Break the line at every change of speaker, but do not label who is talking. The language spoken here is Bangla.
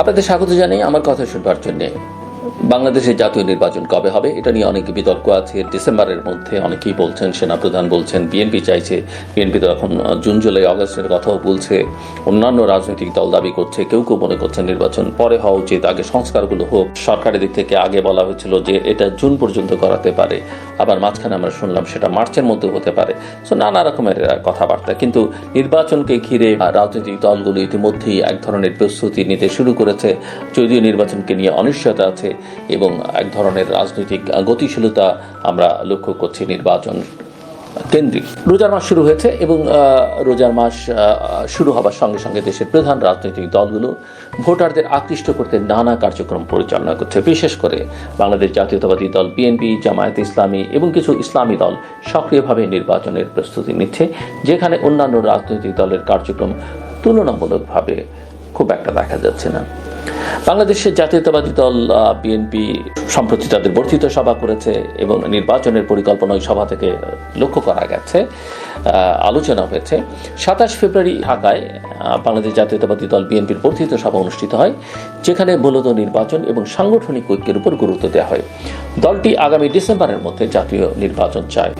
আপনাদের স্বাগত জানাই আমার কথা শুনবার জন্য। বাংলাদেশের জাতীয় নির্বাচন কবে হবে? এটা নিয়ে অনেক বিতর্ক আছে। ডিসেম্বরের মধ্যে অনেকেই বলছেন, সেনাপ্রধান বলছেন, বিএনপি চাইছে। বিএনপি তো এখন জুন, জুলাই, অগস্টের কথাও বলছে। অন্যান্য রাজনৈতিক দল দাবি করছে, কেউ কেউ মনে করছেন নির্বাচন পরে হওয়া উচিত। আগে সংস্কারগুলো হোক। সরকারের দিক থেকে আগে বলা হয়েছিল যে এটা জুন পর্যন্ত করাতে পারে। আবার মাঝখানে আমরা শুনলাম সেটা মার্চের মধ্যে হতে পারে। সো নানা রকমের কথাবার্তা। কিন্তু নির্বাচনকে ঘিরে রাজনৈতিক দলগুলো ইতিমধ্যেই এক ধরনের প্রস্তুতি নিতে শুরু করেছে। যদিও নির্বাচনকে নিয়ে অনিশ্চয়তা আছে এবং এক ধরনের রাজনৈতিক গতিশীলতা আমরা লক্ষ্য করছি নির্বাচন কেন্দ্রিক। রোজার মাস শুরু হয়েছে এবং রোজার মাস শুরু হবার সঙ্গে সঙ্গে দেশের প্রধান রাজনৈতিক দলগুলো ভোটারদের আকৃষ্ট করতে নানা কার্যক্রম পরিচালনা করছে। বিশেষ করে বাংলাদেশ জাতীয়তাবাদী দল, বিএনপি, জামায়াত ইসলামী এবং কিছু ইসলামী দল সক্রিয়ভাবে নির্বাচনের প্রস্তুতি নিচ্ছে, যেখানে অন্যান্য রাজনৈতিক দলের কার্যক্রম তুলনামূলকভাবে খুব একটা দেখা যাচ্ছে না। বাংলাদেশের জাতীয়তাবাদী দল বিএনপি সম্প্রতি তাদের বর্ধিত সভা করেছে এবং নির্বাচনের পরিকল্পনা ওই সভা থেকে লক্ষ্য করা গেছে আলোচনা হয়েছে। সাতাশ ফেব্রুয়ারি ঢাকায় বাংলাদেশ জাতীয়তাবাদী দল বিএনপির বর্ধিত সভা অনুষ্ঠিত হয়, যেখানে মূলত নির্বাচন এবং সাংগঠনিক ঐক্যের উপর গুরুত্ব দেওয়া হয়। দলটি আগামী ডিসেম্বরের মধ্যে জাতীয় নির্বাচন চায়।